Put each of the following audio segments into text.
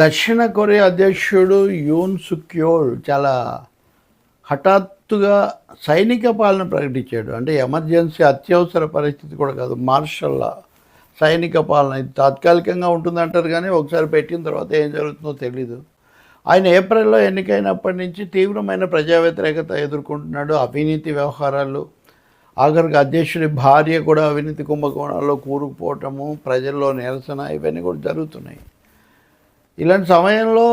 దక్షిణ కొరియా అధ్యక్షుడు యూన్ సుక్యోల్ చాలా హఠాత్తుగా సైనిక పాలన ప్రకటించాడు. అంటే ఎమర్జెన్సీ అత్యవసర పరిస్థితి కూడా కాదు. మార్షల్లా సైనిక పాలన ఇది తాత్కాలికంగా ఉంటుందంటారు కానీ ఒకసారి పెట్టిన తర్వాత ఏం జరుగుతుందో తెలీదు. ఆయన ఏప్రిల్లో ఎన్నికైనప్పటి నుంచి తీవ్రమైన ప్రజా వ్యతిరేకత ఎదుర్కొంటున్నాడు. అవినీతి వ్యవహారాలు ఆఖరికి అధ్యక్షుడి భార్య కూడా అవినీతి కుంభకోణాల్లో కూరుకుపోవటము ప్రజల్లో నిరసన ఇవన్నీ కూడా జరుగుతున్నాయి. ఇలాంటి సమయంలో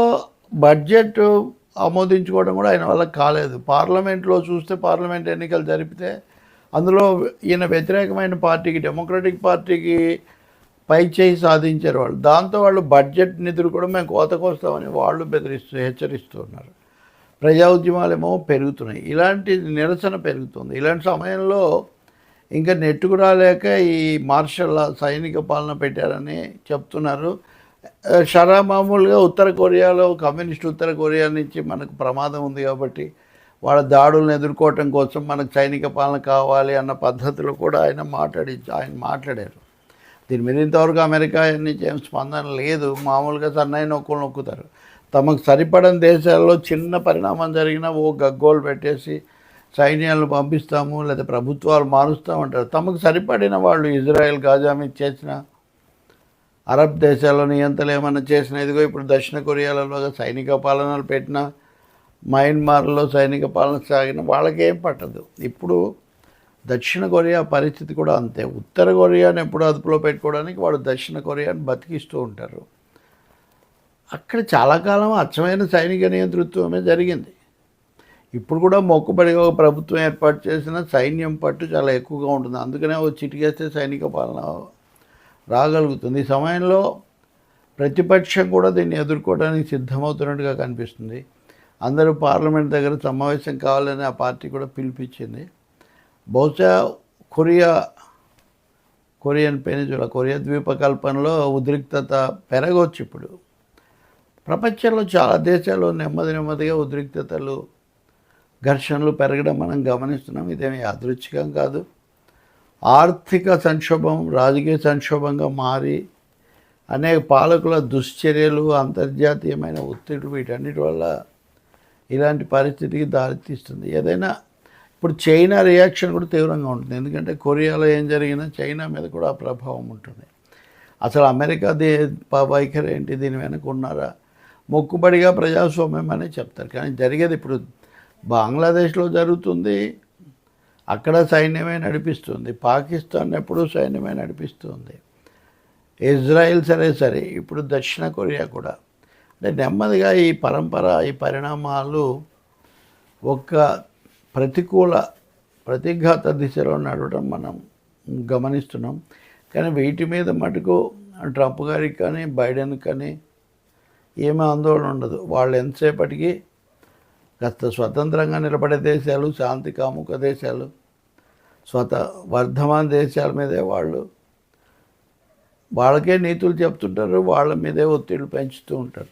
బడ్జెట్ ఆమోదించుకోవడం కూడా ఆయన వల్ల కాలేదు. పార్లమెంట్లో చూస్తే పార్లమెంట్ ఎన్నికలు జరిపితే అందులో ఈయన వ్యతిరేకమైన పార్టీకి డెమోక్రటిక్ పార్టీకి పై చేయి సాధించారు వాళ్ళు. దాంతో వాళ్ళు బడ్జెట్ నిధులు కూడా మేము కోతకొస్తామని వాళ్ళు బెదిరిస్తూ హెచ్చరిస్తున్నారు ప్రజా ఉద్యమాలేమో పెరుగుతున్నాయి. ఇలాంటి నిరసన పెరుగుతుంది. ఇలాంటి సమయంలో ఇంకా నెట్టుకు రాలేక ఈ మార్షల్ సైనిక పాలన పెట్టారని చెప్తున్నారు. షరా మామూలుగా ఉత్తర కొరియాలో కమ్యూనిస్ట్ ఉత్తర కొరియా నుంచి మనకు ప్రమాదం ఉంది కాబట్టి వాళ్ళ దాడులను ఎదుర్కోవటం కోసం మనకు సైనిక పాలన కావాలి అన్న పద్ధతిలో కూడా ఆయన మాట్లాడి ఆయన మాట్లాడారు. దీని మీద ఇంతవరకు అమెరికా నుంచి ఏం స్పందన లేదు. మామూలుగా సన్నాయి నొక్కులు నొక్కుతారు. తమకు సరిపడని దేశాల్లో చిన్న పరిణామం జరిగినా ఓ గగ్గోలు పెట్టేసి సైన్యాలను పంపిస్తాము లేదా ప్రభుత్వాలు మారుస్తామంటారు. తమకు సరిపడిన వాళ్ళు ఇజ్రాయెల్ గాజా మీద చేసిన అరబ్ దేశాల్లో నియంతలు ఏమైనా చేసిన ఇదిగో ఇప్పుడు దక్షిణ కొరియాలలో సైనిక పాలనలు పెట్టిన మయన్మార్లో సైనిక పాలన సాగిన వాళ్ళకేం పట్టదు. ఇప్పుడు దక్షిణ కొరియా పరిస్థితి కూడా అంతే. ఉత్తర కొరియాని ఎప్పుడు అదుపులో పెట్టుకోవడానికి వాడు దక్షిణ కొరియాని బతికిస్తూ ఉంటారు. అక్కడ చాలా కాలం అచ్చమైన సైనిక నియంతృత్వమే జరిగింది. ఇప్పుడు కూడా మొక్కుబడిగా ఒక ప్రభుత్వం ఏర్పాటు చేసిన సైన్యం పట్టు చాలా ఎక్కువగా ఉంటుంది. అందుకనే ఓ చిటికేస్తే సైనిక పాలన రాగలుగుతుంది. సమయంలో ప్రతిపక్షం కూడా దీన్ని ఎదుర్కోవడానికి సిద్ధమవుతున్నట్టుగా కనిపిస్తుంది. అందరూ పార్లమెంట్ దగ్గర సమావేశం కావాలని ఆ పార్టీ కూడా పిలిపించింది. బహుశా కొరియా కొరియన్ పెనిజుల కొరియా ద్వీపకల్పనలో ఉద్రిక్తత పెరగవచ్చు ఇప్పుడు. ప్రపంచంలో చాలా దేశాల్లో నెమ్మది నెమ్మదిగా ఉద్రిక్తతలు ఘర్షణలు పెరగడం మనం గమనిస్తున్నాం. ఇదేమి యాదృచ్ఛికం కాదు. ఆర్థిక సంక్షోభం రాజకీయ సంక్షోభంగా మారి అనేక పాలకుల దుశ్చర్యలు అంతర్జాతీయమైన ఒత్తిడి వీటన్నిటి వల్ల ఇలాంటి పరిస్థితికి దారితీస్తుంది. ఏదైనా ఇప్పుడు చైనా రియాక్షన్ కూడా తీవ్రంగా ఉంటుంది. ఎందుకంటే కొరియాలో ఏం జరిగినా చైనా మీద కూడా ఆ ప్రభావం ఉంటుంది. అసలు అమెరికా దే వైఖరి ఏంటి? దీని వెనక ఉన్నారా? మొక్కుబడిగా ప్రజాస్వామ్యం అనే చెప్తారు. కానీ జరిగేది ఇప్పుడు బంగ్లాదేశ్లో జరుగుతుంది. అక్కడ సైన్యమే నడిపిస్తుంది. పాకిస్తాన్ ఎప్పుడూ సైన్యమే నడిపిస్తుంది. ఇజ్రాయెల్ సరే సరే. ఇప్పుడు దక్షిణ కొరియా కూడా. అంటే నెమ్మదిగా ఈ పరంపర ఈ పరిణామాలు ఒక ప్రతికూల ప్రతిఘాత దిశలో నడవడం మనం గమనిస్తున్నాం. కానీ వీటి మీద మటుకు ట్రంప్ గారికి కానీ బైడెన్ కానీ ఏమీ ఆందోళన ఉండదు. వాళ్ళు ఎంతసేపటికి కాస్త స్వతంత్రంగా నిలబడే దేశాలు శాంతి కాముక దేశాలు స్వత వర్ధమాన దేశాల మీదే వాళ్ళు వాళ్ళకే నీతులు చెప్తుంటారు వాళ్ళ మీదే ఒత్తిళ్ళు పెంచుతూ ఉంటారు.